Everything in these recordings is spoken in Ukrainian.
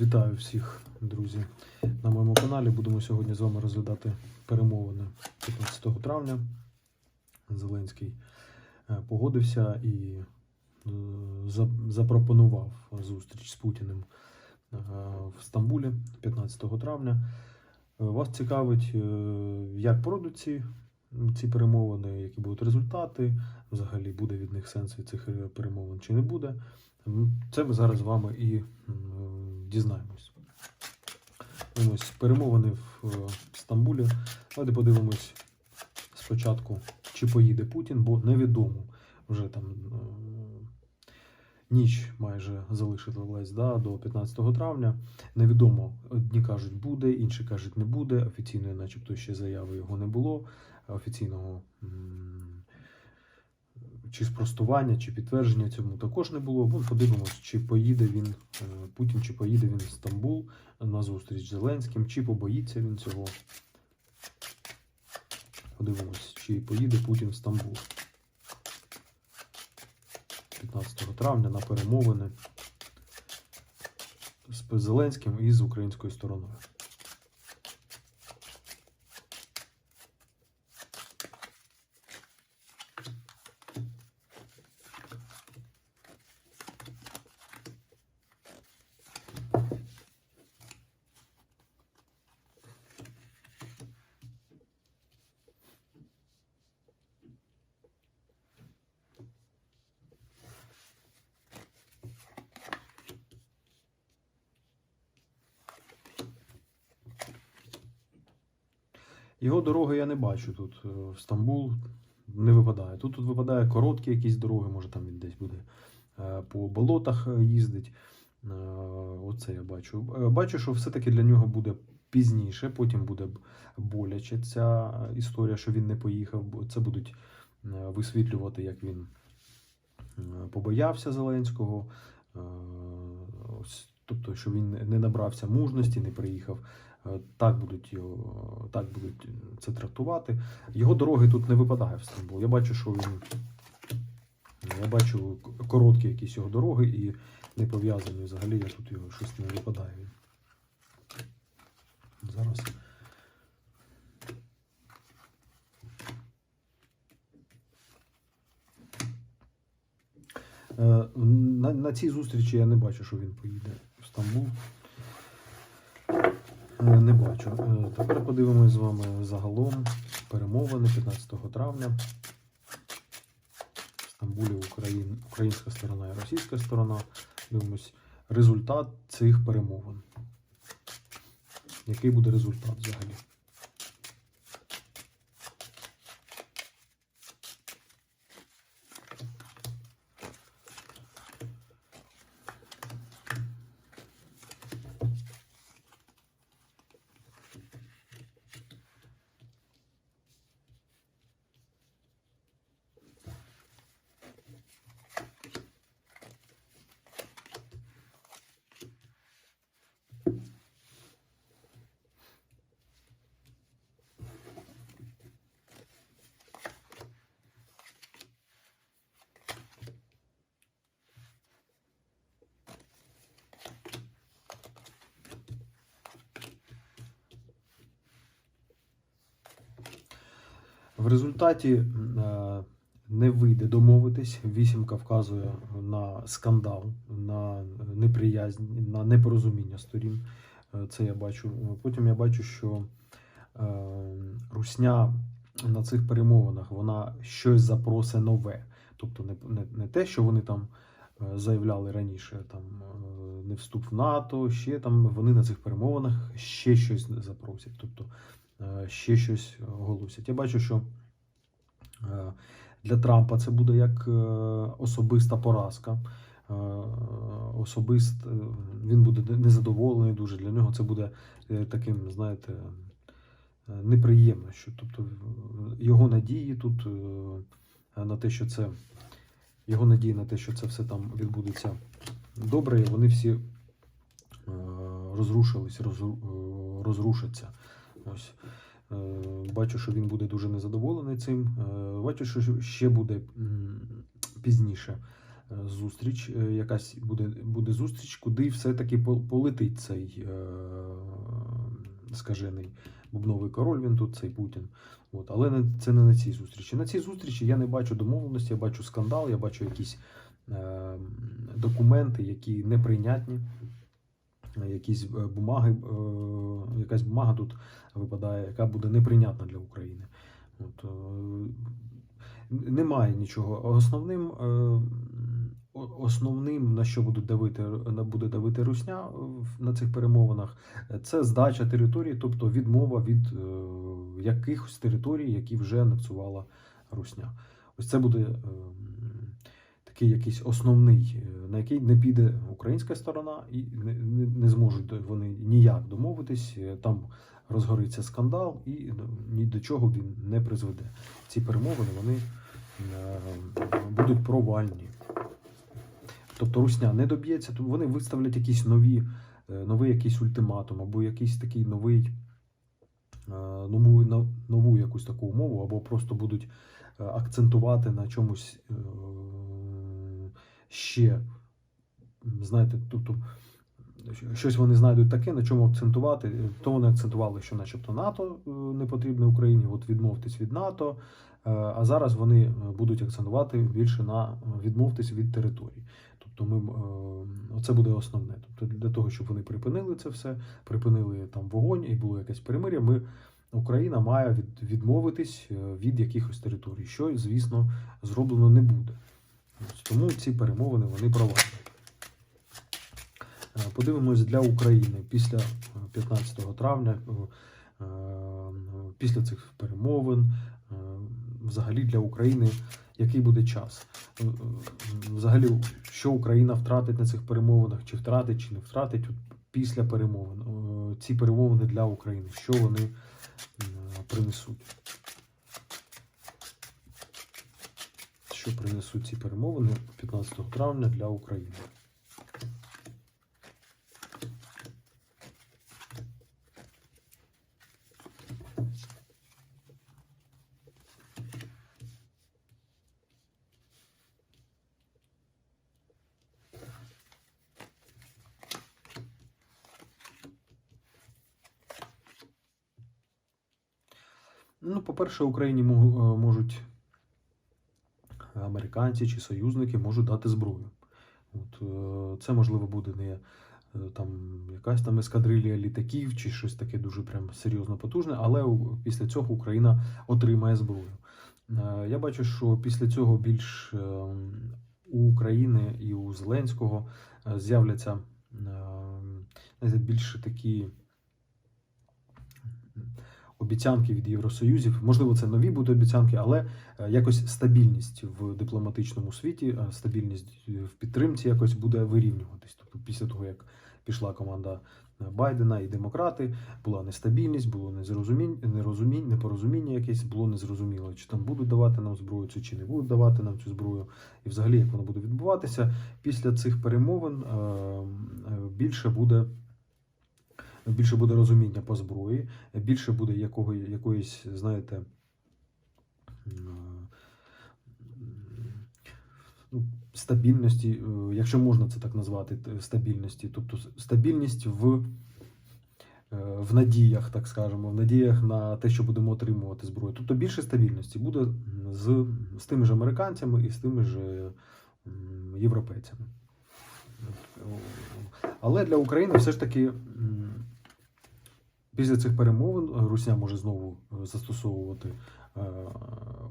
Вітаю всіх, друзі, на моєму каналі. Будемо сьогодні з вами розглядати перемовини 15 травня. Зеленський е, погодився і е, запропонував зустріч з Путіним е, в Стамбулі 15 травня. Вас цікавить, як пройдуть ці, ці перемовини, які будуть результати, взагалі буде від них сенс від цих е, перемовин чи не буде. Це ми зараз з вами і дізнаємось. Ось перемовини в е, Стамбулі. Давайте подивимось спочатку, чи поїде Путін, бо невідомо вже там е, ніч майже залишилась да, до 15 травня. Невідомо, одні кажуть буде, інші кажуть не буде. Офіційної, начебто, ще заяви його не було. Офіційного чи спростування, чи підтвердження цьому також не було. Бо подивимось, чи поїде він е, Путін, чи поїде він в Стамбул на зустріч з Зеленським, чи побоїться він цього. Подивимось, чи поїде Путін в Стамбул 15 травня на перемовини з Зеленським і з українською стороною. Його дороги я не бачу тут е, в Стамбул. Не випадає. Тут, тут випадає короткі якісь дороги, може там він десь буде е, по болотах е, їздить. Оце я бачу. Бачу, що все-таки для нього буде пізніше, потім буде боляче ця історія, що він не поїхав. Це будуть висвітлювати, як він побоявся Зеленського. Тобто, що він не набрався мужності, не приїхав. Е, Так будуть його, так будуть це трактувати. Його дороги тут не випадає в Стамбул. Я бачу, що він. Я бачу короткі якісь його дороги і не пов'язані взагалі. Я тут його щось не випадає. Зараз. Е, На, на цій зустрічі я не бачу, що він поїде в Стамбул. Е, Не бачу. Е, Тепер подивимось з вами загалом перемовини 15 травня. В Стамбулі Україн, українська сторона і російська сторона. Дивимось результат цих перемовин. Який буде результат взагалі? В результаті е, не вийде домовитись. Вісімка вказує на скандал, на неприязнь, на непорозуміння сторін. Е, Це я бачу. Потім я бачу, що е, Русня на цих перемовинах вона щось запросить нове. Тобто не, не, не те, що вони там заявляли раніше, там не вступ в НАТО, ще там вони на цих перемовинах ще щось запросять. Тобто ще щось оголосять. Я бачу, що для Трампа це буде як е, особиста поразка. Е, Особист, е, він буде незадоволений дуже. Для нього це буде е, таким, знаєте, е, неприємно. Що, тобто його надії тут е, на те, що це його надії на те, що це все там відбудеться добре, і вони всі е, розрушились, розру- е, розрушаться. Ось. Е, Бачу, що він буде дуже незадоволений цим. Е, Бачу, що ще буде пізніше. е, зустріч, якась буде, буде зустріч, куди все-таки по- полетить цей скажений бубновий король, він тут, цей Путін. От, але це не на цій зустрічі. На цій зустрічі я не бачу домовленості, я бачу скандал, я бачу якісь документи, які неприйнятні. Е, Якісь е, бумаги, е, якась бумага тут випадає, яка буде неприйнятна для України. От, немає нічого. Основним, основним, на що будуть давити, буде давити Русня на цих перемовинах, це здача території, тобто відмова від якихось територій, які вже анексувала Русня. Ось це буде е, такий якийсь основний, на який не піде українська сторона, і не, не, зможуть вони ніяк домовитись. Е, Там розгориться скандал, і ні до чого він не призведе. Ці перемовини вони е, будуть провальні. Тобто Русня не доб'ється, то вони виставлять якісь нові, е, новий якийсь ультиматум, або якийсь такий новий, нову, нову якусь таку умову, або просто будуть акцентувати на чомусь ще. Знаєте, тобто щось вони знайдуть таке, на чому акцентувати. То вони акцентували, що начебто НАТО е, не потрібне Україні, от відмовтесь від НАТО. Е, А зараз вони е, будуть акцентувати більше на відмовтесь від територій. Тобто ми оце буде основне. Тобто для того, щоб вони припинили це все, припинили там вогонь і було якесь перемир'я. Ми Україна має від, відмовитись від якихось територій, що, звісно, зроблено не буде. Тому ці перемовини вони провальні. Е, Подивимось для України після е, 15 травня, е, е, після цих перемовин, е, взагалі для України, який буде час. Е, е, Взагалі, що Україна втратить на цих перемовинах, чи втратить, чи не втратить після перемовин. Е, Ці перемовини для України, що вони е, принесуть. Що принесуть ці перемовини 15 травня для України? Ну, по-перше, Україні е, можуть американці чи союзники можуть дати зброю. От, е, це можливо буде не е, там якась там ескадрилія літаків чи щось таке дуже прям серйозно потужне, але після цього Україна отримає зброю. Е, Я бачу, що після цього більш е, у України і у Зеленського е, з'являться е, знаєте, більш такі обіцянки від Євросоюзів. Можливо, це нові будуть обіцянки, але е, якось стабільність в дипломатичному світі, е, стабільність в підтримці якось буде вирівнюватись. Тобто, після того, як пішла команда е, Байдена і демократи, була нестабільність, було незрозумінь, нерозумінь, непорозуміння якесь, було незрозуміло, чи там будуть давати нам зброю, чи, не будуть давати нам цю зброю, і взагалі як воно буде відбуватися. Після цих перемовин е, е, більше буде. Більше буде розуміння по зброї, більше буде якого, якоїсь, знаєте, ну, стабільності, е, якщо можна це так назвати, стабільності, тобто стабільність в, е, в надіях, так скажемо, в надіях на те, що будемо отримувати зброю. Тобто більше стабільності буде з, з тими ж американцями і з тими ж європейцями. Але для України все ж таки після цих перемовин Русня може знову е, застосовувати е,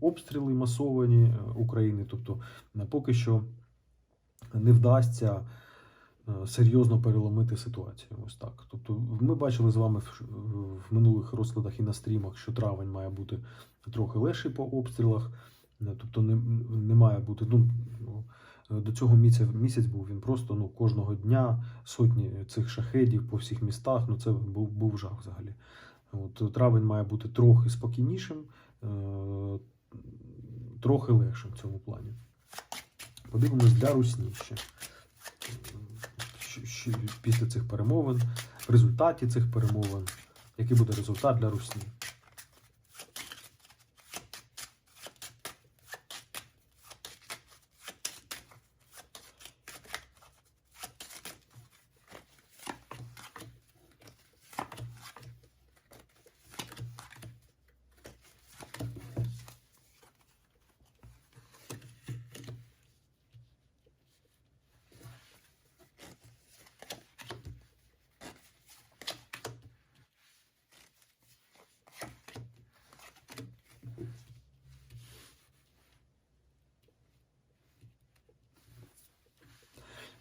обстріли масовані е, України. Тобто е, поки що не вдасться е, серйозно переломити ситуацію. Ось так. Тобто, ми бачили з вами в, минулих розкладах і на стрімах, що травень має бути трохи легший по обстрілах. Е, Тобто не, не має бути. Ну, до цього місяця місяць був він просто ну, кожного дня сотні цих шахедів по всіх містах. Ну це був, був жах взагалі. От травень має бути трохи спокійнішим, е, трохи легшим в цьому плані. Подивимось для Русні ще. Після цих перемовин, в результаті цих перемовин, який буде результат для Русні.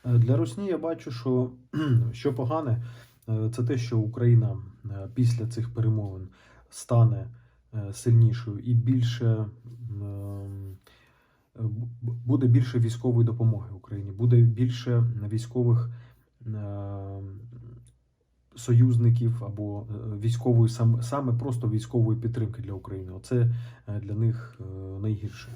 Для Росії я бачу, що, що погане, е, це те, що Україна е, після цих перемовин стане е, сильнішою і більше е, буде більше військової допомоги Україні, буде більше військових е, союзників або е, військової сам- саме просто військової підтримки для України. Оце е, для них е, найгірше.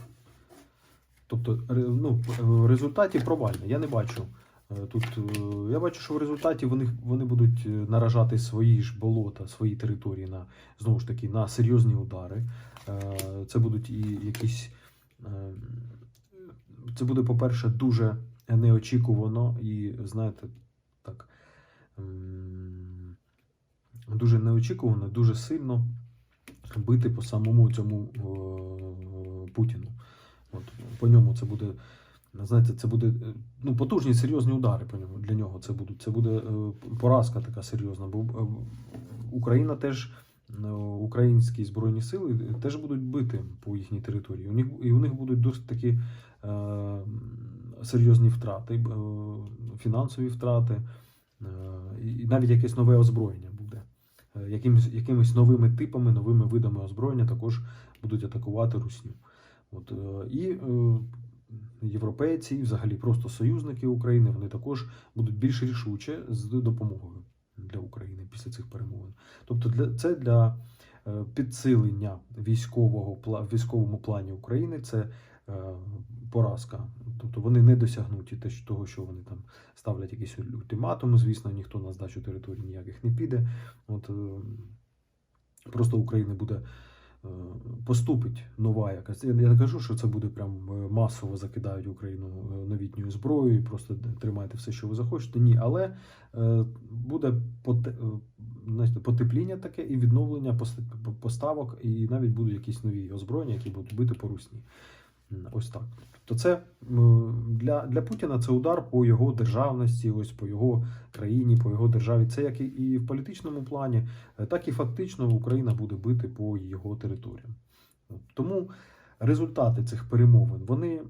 Тобто, ну, в результаті провальне. Я не бачу. е, Тут е, я бачу, що в результаті вони, вони будуть е, наражати свої ж болота, свої території на знову ж таки на серйозні удари. Е, Це будуть і якісь. е, Це буде, по-перше, дуже неочікувано і, знаєте, так. Дуже неочікувано, дуже сильно бити по самому цьому е, Путіну. По ньому це буде, знаєте, це буде е, ну, потужні серйозні удари по ньому для нього. Це будуть. Це буде е, поразка така серйозна. Бо е, Україна теж, українські збройні сили теж будуть бити по їхній території. У них і у них будуть досить такі е, серйозні втрати, е, фінансові втрати, е, і навіть якесь нове озброєння буде. Якимось, якимись новими типами, новими видами озброєння також будуть атакувати Русню. От, е, і е, європейці, і взагалі просто союзники України, вони також будуть більш рішуче з допомогою для України після цих перемовин. Тобто, для, це для е, підсилення військового військовому плані України це поразка. Тобто вони не досягнуть і те, що- того, що вони там ставлять якісь ультиматуми. Звісно, ніхто на здачу території ніяких не піде. От, просто Україна буде поступить нова якась. Я не кажу, що це буде прям е, масово закидають Україну е, новітньою зброєю, просто тримайте все, що ви захочете. Ні, але е, буде поте- е, потепління таке і відновлення пос- поставок, і навіть будуть якісь нові озброєння, які будуть бити по русні. Ось так. То це для, для Путіна це удар по його державності, ось по його країні, по його державі. Це як і, в політичному плані, е, так і фактично Україна буде бити по його територіям. Тому результати цих перемовин вони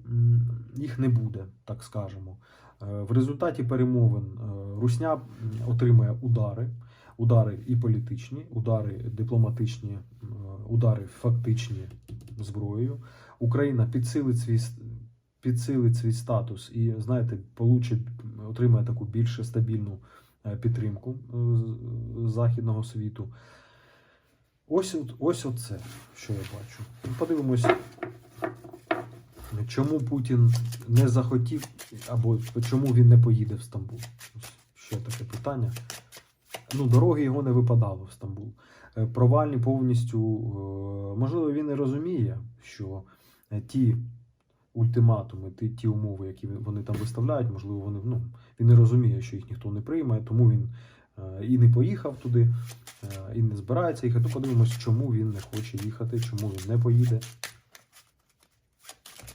їх не буде, так скажемо. Е, В результаті перемовин е, Русня отримає удари, удари і політичні, удари дипломатичні, удари фактичні зброєю. Україна підсилить свій підсилить свій статус і, знаєте, получить, отримає таку більш стабільну е, підтримку е, західного світу. Ось, ось оце, що я бачу. Подивимось, чому Путін не захотів, або чому він не поїде в Стамбул. Ще таке питання. Ну, дороги його не випадало в Стамбул. Е, Провальні повністю. Можливо, він не розуміє, що ті ультиматуми, ті, ті умови, які вони там виставляють, можливо, вони ну, він не розуміє, що їх ніхто не приймає, тому він е, і не поїхав туди, е, і не збирається їхати. Ну, подивимось, чому він не хоче їхати, чому він не поїде.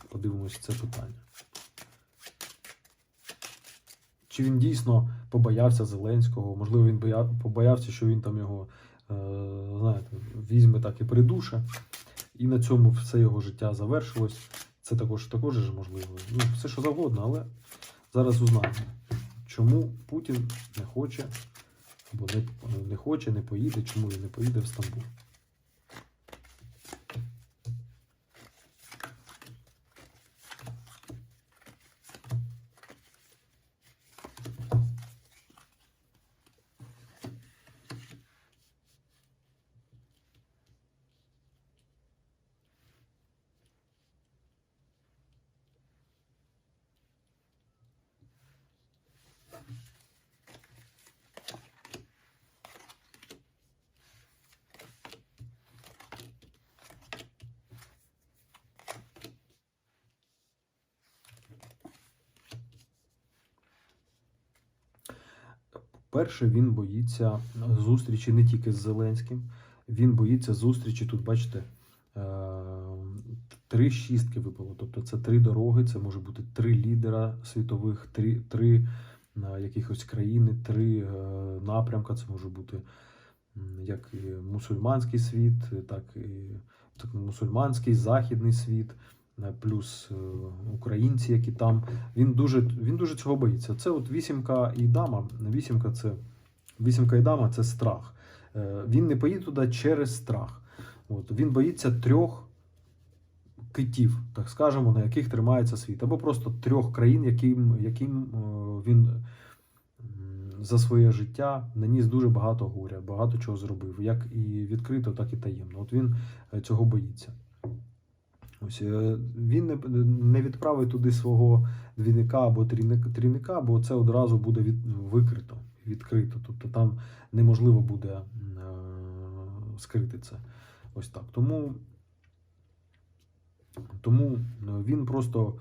Подивимось це питання. Чи він дійсно побоявся Зеленського? Можливо, він боя... побоявся, що він там його, е, знаєте, візьме так і придуше. І на цьому все його життя завершилось. Це також також ж можливо. Ну, все що завгодно, але зараз узнаємо, чому Путін не хоче, або не, не хоче, не поїде, чому він не поїде в Стамбул. Перше, він боїться зустрічі не тільки з Зеленським, він боїться зустрічі. Тут, бачите, е, три шістки випало. Тобто це три дороги, це може бути три лідера світових, три, три е, якихось країни, три е, напрямка. Це може бути як і мусульманський світ, так і так, мусульманський західний світ. Е, плюс е, українці, які там. Він дуже, він дуже цього боїться. Це от вісімка і дама. Вісімка це вісімка і дама це страх. Е, Він не поїде туди через страх. От, він боїться трьох китів, так скажемо, на яких тримається світ, або просто трьох країн, яким, яким він за своє життя наніс дуже багато горя, багато чого зробив, як і відкрито, так і таємно. От він цього боїться. Ось е, він не, не відправить туди свого двійника або трійника, бо це одразу буде від, викрито, відкрито. Тобто там неможливо буде е, скрити це. Ось так. Тому, тому е, він просто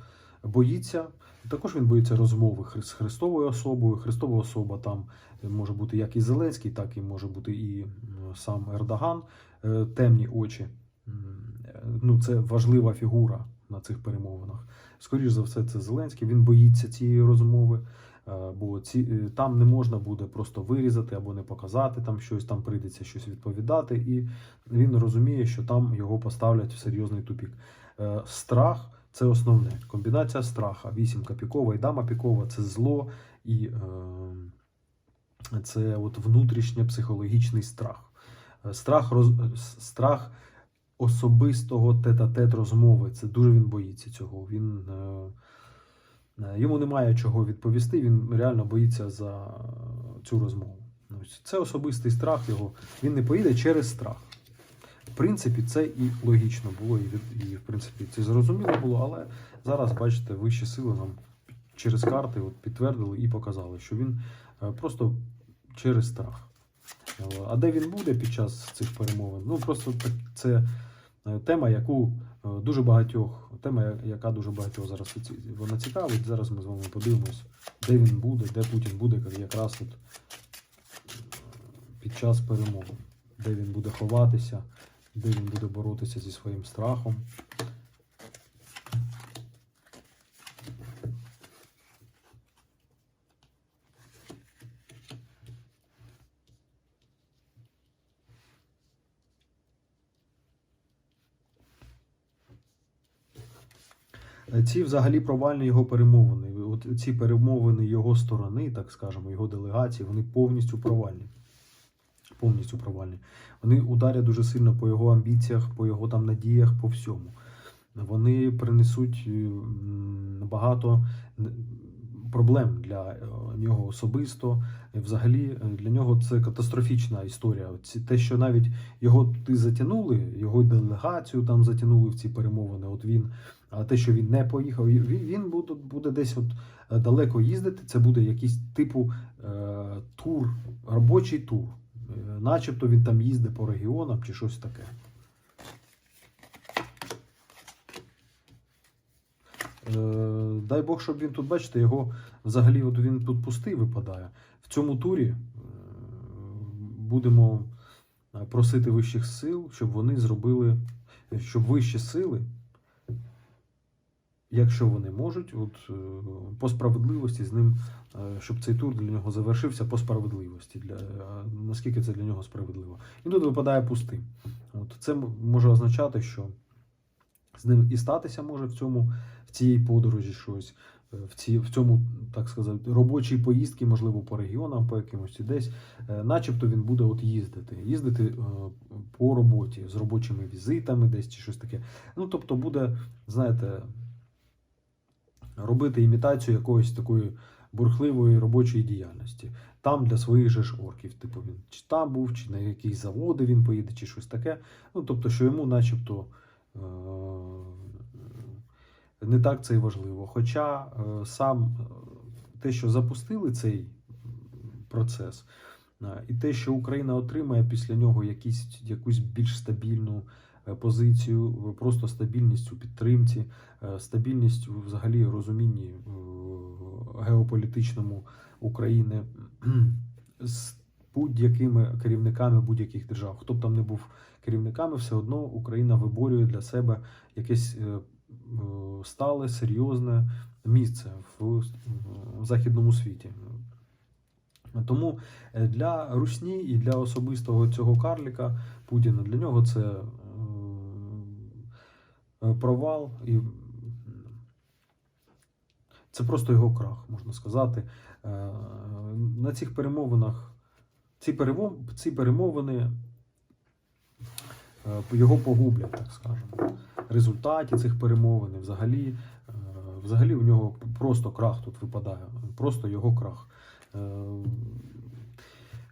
боїться. Також він боїться розмови з Христовою особою. Христова особа там може бути як і Зеленський, так і може бути і сам Ердоган, темні очі. Е, Ну, це важлива фігура на цих перемовинах. Скоріше за все, це Зеленський. Він боїться цієї розмови, е, бо ці, е, там не можна буде просто вирізати або не показати там щось, там прийдеться щось відповідати, і він розуміє, що там його поставлять в серйозний тупік. Страх це основне. Комбінація страха. Вісімка пікова і дама пікова це зло і е, це от внутрішній психологічний страх. Страх, роз, страх особистого тет-а-тет розмови. Це дуже він боїться цього. Він, е, е, йому немає чого відповісти, він реально боїться за цю розмову. Це особистий страх його. Він не поїде через страх. В принципі, це і логічно було, і, і в принципі це зрозуміло було, але зараз, бачите, вищі сили нам через карти от підтвердили і показали, що він е, просто через страх. А де він буде під час цих перемовин? Ну просто так, це тема, яку е, дуже багатьох, тема, яка дуже багатьох зараз вона цікавить. Зараз ми з вами подивимось, де він буде, де Путін буде, якраз от е, під час перемоги, де він буде ховатися, де він буде боротися зі своїм страхом. Ці взагалі провальні його перемовини. От ці перемовини його сторони, так скажемо, його делегації, вони повністю провальні. Повністю провальні. Вони ударять дуже сильно по його амбіціях, по його там надіях, по всьому. Вони принесуть багато проблем для е, нього особисто. Взагалі е, для нього це катастрофічна історія. Те, що навіть його туди затягнули, його делегацію там затягнули в ці перемовини. От він, те, що він не поїхав, він, буде, буде десь от е, далеко їздити. Це буде якийсь типу е, тур, робочий тур. Е, Начебто він там їздить по регіонам чи щось таке. Дай Бог, щоб він тут, бачите, його взагалі от він тут пустий випадає. В цьому турі будемо просити вищих сил, щоб вони зробили, щоб вищі сили, якщо вони можуть, от е, по справедливості з ним, е, щоб цей тур для нього завершився по справедливості. Для, е, наскільки це для нього справедливо. І тут випадає пустим. От це може означати, що з ним і статися може в цьому в цій подорожі щось, в, ці, в цьому, так сказати, робочій поїздки, можливо, по регіонам, по якимось десь, начебто він буде от їздити, їздити по роботі з робочими візитами, десь чи щось таке. Ну, тобто, буде, знаєте, робити імітацію якоїсь такої бурхливої робочої діяльності. Там для своїх же ж орків, типу він чи там був, чи на якісь заводи він поїде, чи щось таке. Ну, тобто, що йому, начебто, е, не так це й важливо. Хоча е, сам е, те, що запустили цей процес, е, і те, що Україна отримає після нього якісь, якусь більш стабільну позицію, просто стабільність у підтримці, е, стабільність взагалі розумінні е, геополітичному України з будь-якими керівниками будь-яких держав. Хто б там не був керівниками, все одно Україна виборює для себе якесь е, е, стале, серйозне місце в е, західному світі. Тому е, для Русні і для особистого цього карліка Путіна для нього це е, е, провал і Це просто його крах, можна сказати. Е, На цих перемовинах ці, ці перемовини е, його погублять, так скажемо. Результаті цих перемовин, взагалі, е, взагалі у нього просто крах тут випадає. Просто його крах. Е,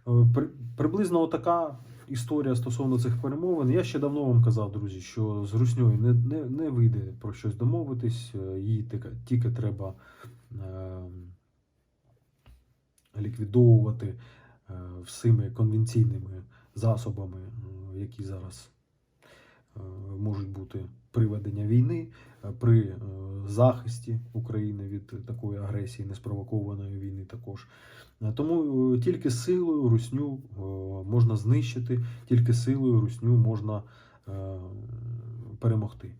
е, при- Приблизно така історія стосовно цих перемовин. Я ще давно вам казав, друзі, що з Русньою не, не, не вийде про щось домовитись, їй її тільки, тільки треба е, ліквідовувати е, всіми конвенційними засобами, е, які зараз е, можуть бути при веденні війни, е, при е, захисті України від такої агресії, неспровокованої війни також. Е, Тому тільки силою русню можна знищити, тільки силою русню можна перемогти.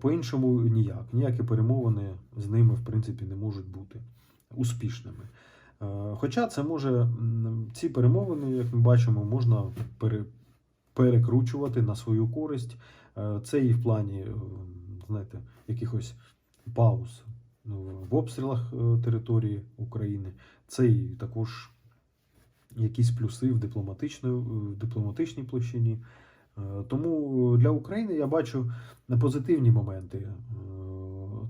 По-іншому ніяк. Ніякі перемовини з ними, в принципі, не можуть бути успішними. Хоча це може, ці перемовини, як ми бачимо, можна пере, перекручувати на свою користь. Е, Це і в плані, е, знаєте, якихось пауз ну, в обстрілах е, території України. Це і також якісь плюси в, в дипломатичній площині. Е, Тому для України я бачу позитивні моменти. Е,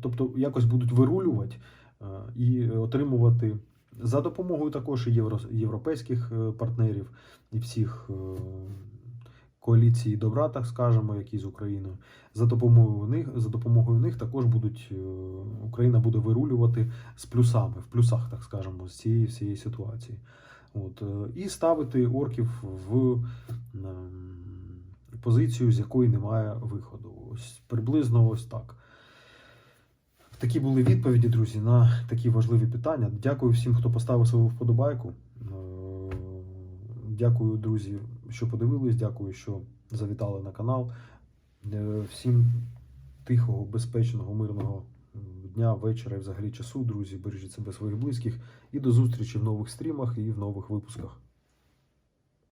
Тобто якось будуть вирулювати е, і отримувати за допомогою також європейських е, партнерів і всіх коаліцій добра, так скажемо, які з Україною. За допомогою них, за допомогою них також будуть е, Україна буде вирулювати з плюсами, в плюсах, так скажемо, з цієї всієї ситуації. От, е, і ставити орків в позицію, з якої немає виходу. Ось приблизно ось так. Такі були відповіді, друзі, на такі важливі питання. Дякую всім, хто поставив свою вподобайку. Е, Дякую, друзі, що подивились. Дякую, що завітали на канал. Е, Всім тихого, безпечного, мирного дня, вечора і взагалі часу, друзі. Бережіть себе своїх близьких. І до зустрічі в нових стрімах і в нових випусках.